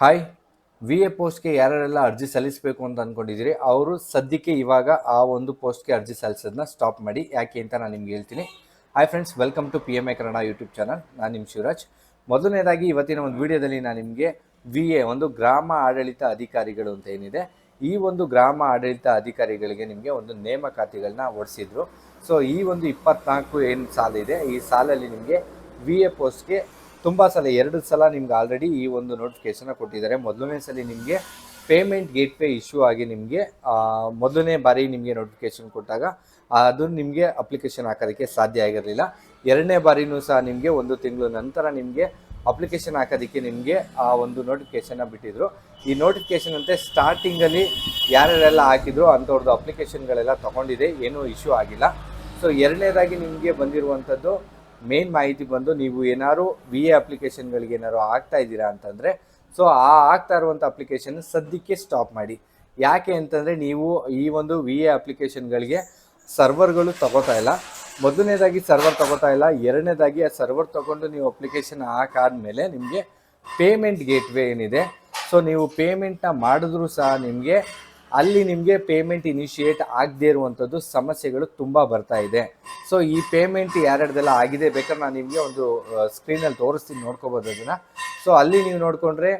Hi V A ಪೋಸ್ಟ್ಗೆ ಯಾರ್ಯಾರೆಲ್ಲ ಅರ್ಜಿ ಸಲ್ಲಿಸಬೇಕು ಅಂತ ಅಂದ್ಕೊಂಡಿದ್ದೀರಿ ಅವರು ಸದ್ಯಕ್ಕೆ ಇವಾಗ ಆ ಒಂದು ಪೋಸ್ಟ್ಗೆ ಅರ್ಜಿ ಸಲ್ಲಿಸೋದನ್ನ ಸ್ಟಾಪ್ ಮಾಡಿ. ಯಾಕೆ ಅಂತ ನಾನು ನಿಮ್ಗೆ ಹೇಳ್ತೀನಿ. Hi friends welcome to P M A Kannada YouTube channel ನಾನು ನಿಮ್ಮ ಶಿವರಾಜ್. ಮೊದಲನೇದಾಗಿ ಇವತ್ತಿನ ಒಂದು ವಿಡಿಯೋದಲ್ಲಿ ನಾನು ನಿಮಗೆ ವಿ ಎ ಒಂದು ಗ್ರಾಮ ಆಡಳಿತ ಅಧಿಕಾರಿಗಳು ಅಂತ ಏನಿದೆ, ಈ ಒಂದು ಗ್ರಾಮ ಆಡಳಿತ ಅಧಿಕಾರಿಗಳಿಗೆ ನಿಮಗೆ ಒಂದು ನೇಮಕಾತಿಗಳನ್ನ ಹೊಡಿಸಿದ್ರು ಸೊ ಈ ಒಂದು ಇಪ್ಪತ್ನಾಲ್ಕು ಏನು ಸಾಲ ಇದೆ, ಈ ಸಾಲಲ್ಲಿ ನಿಮಗೆ ವಿ ಎ ಪೋಸ್ಟ್ಗೆ ತುಂಬ ಸಲ, ಎರಡು ಸಲ ನಿಮ್ಗೆ ಆಲ್ರೆಡಿ ಈ ಒಂದು ನೋಟಿಫಿಕೇಶನ್ ಕೊಟ್ಟಿದ್ದಾರೆ. ಮೊದಲನೇ ಸಲ ನಿಮಗೆ ಪೇಮೆಂಟ್ ಗೇಟ್ವೇ ಇಶ್ಯೂ ಆಗಿ ನಿಮಗೆ ಮೊದಲನೇ ಬಾರಿ ನಿಮಗೆ ನೋಟಿಫಿಕೇಶನ್ ಕೊಟ್ಟಾಗ ಅದು ನಿಮಗೆ ಅಪ್ಲಿಕೇಶನ್ ಹಾಕೋದಕ್ಕೆ ಸಾಧ್ಯ ಆಗಿರಲಿಲ್ಲ. ಎರಡನೇ ಬಾರಿನೂ ಸಹ ನಿಮಗೆ ಒಂದು ತಿಂಗಳು ನಂತರ ನಿಮಗೆ ಅಪ್ಲಿಕೇಶನ್ ಹಾಕೋದಕ್ಕೆ ನಿಮಗೆ ಆ ಒಂದು ನೋಟಿಫಿಕೇಶನ್ನ ಬಿಟ್ಟಿದ್ರು. ಈ ನೋಟಿಫಿಕೇಶನ್ ಅಂತೆ ಸ್ಟಾರ್ಟಿಂಗಲ್ಲಿ ಯಾರ್ಯಾರೆಲ್ಲ ಹಾಕಿದ್ರು ಅಂಥವ್ರದ್ದು ಅಪ್ಲಿಕೇಶನ್ಗಳೆಲ್ಲ ತೊಗೊಂಡಿದೆ. ಏನೂ ಇಶ್ಯೂ ಆಗಿಲ್ಲ. ಸೊ ಎರಡನೇದಾಗಿ ನಿಮಗೆ ಬಂದಿರುವಂಥದ್ದು ಮೇನ್ ಮಾಹಿತಿ ಬಂದು ನೀವು ಏನಾದ್ರು ವಿ ಎ ಅಪ್ಲಿಕೇಶನ್ಗಳಿಗೆ ಏನಾದ್ರು ಆಗ್ತಾ ಇದ್ದೀರಾ ಅಂತಂದರೆ ಸೊ ಆ ಆಗ್ತಾ ಇರುವಂಥ ಅಪ್ಲಿಕೇಶನ್ ಸದ್ಯಕ್ಕೆ ಸ್ಟಾಪ್ ಮಾಡಿ. ಯಾಕೆ ಅಂತಂದರೆ ನೀವು ಈ ಒಂದು ವಿ ಎ ಅಪ್ಲಿಕೇಶನ್ಗಳಿಗೆ ಸರ್ವರ್ಗಳು ತಗೋತಾ ಇಲ್ಲ. ಮೊದಲನೇದಾಗಿ ಸರ್ವರ್ ತಗೋತಾ ಇಲ್ಲ. ಎರಡನೇದಾಗಿ ಆ ಸರ್ವರ್ ತಗೊಂಡು ನೀವು ಅಪ್ಲಿಕೇಶನ್ ಹಾಕಾದ್ಮೇಲೆ ನಿಮಗೆ ಪೇಮೆಂಟ್ ಗೇಟ್ವೇ ಏನಿದೆ. ಸೊ ನೀವು ಪೇಮೆಂಟ್ನ ಮಾಡಿದ್ರೂ ಸಹ ನಿಮಗೆ ಅಲ್ಲಿ ನಿಮಗೆ ಪೇಮೆಂಟ್ ಇನಿಷಿಯೇಟ್ ಆಗದೇ ಇರುವಂಥದ್ದು ಸಮಸ್ಯೆಗಳು ತುಂಬ ಬರ್ತಾ ಇದೆ. ಸೊ ಈ ಪೇಮೆಂಟ್ ಯಾರ್ಯಾರ್ದೆಲ್ಲ ಆಗಿದೆ ಬೇಕಾದ್ರೆ ನಾನು ನಿಮಗೆ ಒಂದು ಸ್ಕ್ರೀನಲ್ಲಿ ತೋರಿಸ್ತೀನಿ, ನೋಡ್ಕೋಬೋದು ಅದನ್ನು. ಸೊ ಅಲ್ಲಿ ನೀವು ನೋಡಿಕೊಂಡ್ರೆ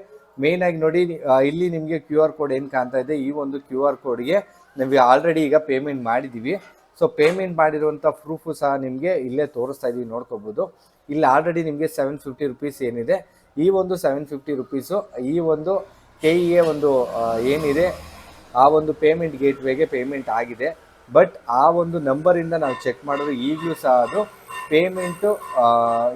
ಮೇಯ್ನಾಗಿ ನೋಡಿ ಇಲ್ಲಿ ನಿಮಗೆ ಕ್ಯೂ ಆರ್ ಕೋಡ್ ಏನು ಕಾಣ್ತಾ ಇದೆ? ಈ ಒಂದು ಕ್ಯೂ ಆರ್ ಕೋಡ್ಗೆ ನಾವು ಆಲ್ರೆಡಿ ಈಗ ಪೇಮೆಂಟ್ ಮಾಡಿದ್ದೀವಿ ಸೊ ಪೇಮೆಂಟ್ ಮಾಡಿರುವಂಥ ಪ್ರೂಫು ಸಹ ನಿಮಗೆ ಇಲ್ಲೇ ತೋರಿಸ್ತಾ ಇದ್ದೀವಿ ನೋಡ್ಕೋಬೋದು. ಇಲ್ಲಿ ಆಲ್ರೆಡಿ ನಿಮಗೆ ಸೆವೆನ್ ಫಿಫ್ಟಿ ರುಪೀಸ್ ಏನಿದೆ. ಈ ಒಂದು ಸೆವೆನ್ ಫಿಫ್ಟಿ ರುಪೀಸು ಈ ಒಂದು ಕೆ ಇ ಎ ಒಂದು ಏನಿದೆ? ಆ ಒಂದು ಪೇಮೆಂಟ್ ಗೇಟ್ವೇಗೆ ಪೇಮೆಂಟ್ ಆಗಿದೆ. ಬಟ್ ಆ ಒಂದು ನಂಬರಿಂದ ನಾವು ಚೆಕ್ ಮಾಡಿದ್ರೆ ಈಗಲೂ ಸಹ ಅದು ಪೇಮೆಂಟು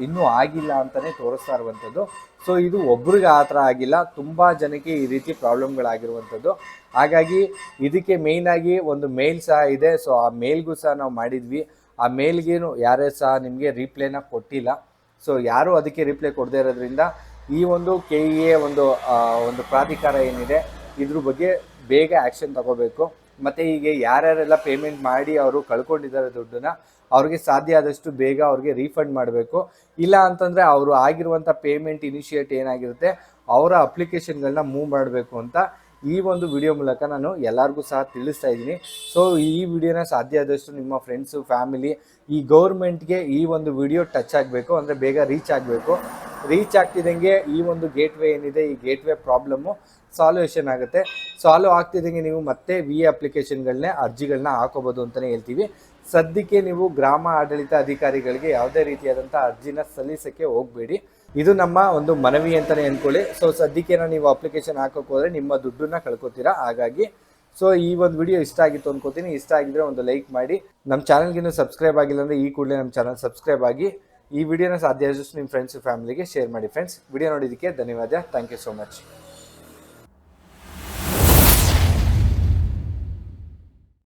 ಇನ್ನೂ ಆಗಿಲ್ಲ ಅಂತಲೇ ತೋರಿಸ್ತಾ ಇರುವಂಥದ್ದು. ಸೊ ಇದು ಒಬ್ರಿಗೆ ಆ ಥರ ಆಗಿಲ್ಲ. ತುಂಬ ಜನಕ್ಕೆ ಈ ರೀತಿ ಪ್ರಾಬ್ಲಮ್ಗಳಾಗಿರುವಂಥದ್ದು. ಹಾಗಾಗಿ ಇದಕ್ಕೆ ಮೇಯ್ನಾಗಿ ಒಂದು ಮೇಲ್ ಸಹ ಇದೆ. ಸೊ ಆ ಮೇಲ್ಗೂ ಸಹ ನಾವು ಮಾಡಿದ್ವಿ. ಆ ಮೇಲ್ಗೇನು ಯಾರೇ ಸಹ ನಿಮಗೆ ರಿಪ್ಲೈನ ಕೊಟ್ಟಿಲ್ಲ. ಸೊ ಯಾರೂ ಅದಕ್ಕೆ ರಿಪ್ಲೈ ಕೊಡದೇ ಇರೋದ್ರಿಂದ ಈ ಒಂದು ಕೆ ಇ ಎ ಒಂದು ಒಂದು ಪ್ರಾಧಿಕಾರ ಏನಿದೆ ಇದ್ರ ಬಗ್ಗೆ ಬೇಗ ಆ್ಯಕ್ಷನ್ ತಗೋಬೇಕು. ಮತ್ತು ಹೀಗೆ ಯಾರ್ಯಾರೆಲ್ಲ ಪೇಮೆಂಟ್ ಮಾಡಿ ಅವರು ಕಳ್ಕೊಂಡಿದ್ದಾರೆ ದುಡ್ಡನ್ನ, ಅವ್ರಿಗೆ ಸಾಧ್ಯ ಆದಷ್ಟು ಬೇಗ ಅವ್ರಿಗೆ ರೀಫಂಡ್ ಮಾಡಬೇಕು. ಇಲ್ಲ ಅಂತಂದರೆ ಅವರು ಆಗಿರುವಂಥ ಪೇಮೆಂಟ್ ಇನಿಷಿಯೇಟ್ ಏನಾಗಿರುತ್ತೆ, ಅವರ ಅಪ್ಲಿಕೇಶನ್ಗಳನ್ನ ಮೂವ್ ಮಾಡಬೇಕು ಅಂತ ಈ ಒಂದು ವಿಡಿಯೋ ಮೂಲಕ ನಾನು ಎಲ್ಲರಿಗೂ ಸಹ ತಿಳಿಸ್ತಾ ಇದ್ದೀನಿ. ಸೊ ಈ ವಿಡಿಯೋನ ಸಾಧ್ಯ ಆದಷ್ಟು ನಿಮ್ಮ ಫ್ರೆಂಡ್ಸು ಫ್ಯಾಮಿಲಿ ಈ ಗೌರ್ಮೆಂಟ್ಗೆ ಈ ಒಂದು ವಿಡಿಯೋ ಟಚ್ ಆಗಬೇಕು, ಅಂದರೆ ಬೇಗ ರೀಚ್ ಆಗಬೇಕು. ರೀಚ್ ಆಗ್ತಿದ್ದಂಗೆ ಈ ಒಂದು ಗೇಟ್ವೇ ಏನಿದೆ, ಈ ಗೇಟ್ವೇ ಪ್ರಾಬ್ಲಮ್ಮು ಸಾಲ್ಯೂಷನ್ ಆಗುತ್ತೆ. ಸಾಲ್ವ್ ಆಗ್ತಿದ್ದಂಗೆ ನೀವು ಮತ್ತೆ ವಿ ಅಪ್ಲಿಕೇಶನ್ಗಳನ್ನೇ ಅರ್ಜಿಗಳನ್ನ ಹಾಕೋಬೋದು ಅಂತಲೇ ಹೇಳ್ತೀವಿ. ಸದ್ಯಕ್ಕೆ ನೀವು ಗ್ರಾಮ ಆಡಳಿತ ಅಧಿಕಾರಿಗಳಿಗೆ ಯಾವುದೇ ರೀತಿಯಾದಂಥ ಅರ್ಜಿನ ಸಲ್ಲಿಸೋಕ್ಕೆ ಹೋಗಬೇಡಿ. ಇದು ನಮ್ಮ ಒಂದು ಮನವಿ ಅಂತಲೇ ಅಂದ್ಕೊಳ್ಳಿ ಸೊ ಸದ್ಯಕ್ಕೆ ನೀವು ಅಪ್ಲಿಕೇಶನ್ ಹಾಕೋಕೆ ಹೋದರೆ ನಿಮ್ಮ ದುಡ್ಡನ್ನ ಕಳ್ಕೊತೀರಾ? ಹಾಗಾಗಿ ಸೊ ಈ ಒಂದು ವಿಡಿಯೋ ಇಷ್ಟ ಆಗಿತ್ತು ಅನ್ಕೋತೀನಿ. ಇಷ್ಟ ಆಗಿದ್ರೆ ಒಂದು ಲೈಕ್ ಮಾಡಿ. ನಮ್ಮ ಚಾನಲ್ಗಿನ್ನೂ ಸಬ್ಸ್ಕ್ರೈಬ್ ಆಗಿಲ್ಲ ಅಂದರೆ ಈ ಕೂಡಲೇ ನಮ್ಮ ಚಾನಲ್ ಸಬ್ಸ್ಕ್ರೈಬ್ ಆಗಿ. ಈ ವಿಡಿಯೋನ ಸಾಧ್ಯ ಆದಷ್ಟು ನಿಮ್ಮ ಫ್ರೆಂಡ್ಸು ಫ್ಯಾಮಿಲಿಗೆ ಶೇರ್ ಮಾಡಿ ಫ್ರೆಂಡ್ಸ್ ವಿಡಿಯೋ ನೋಡಿದ್ದಕ್ಕೆ ಧನ್ಯವಾದ. Thank you so much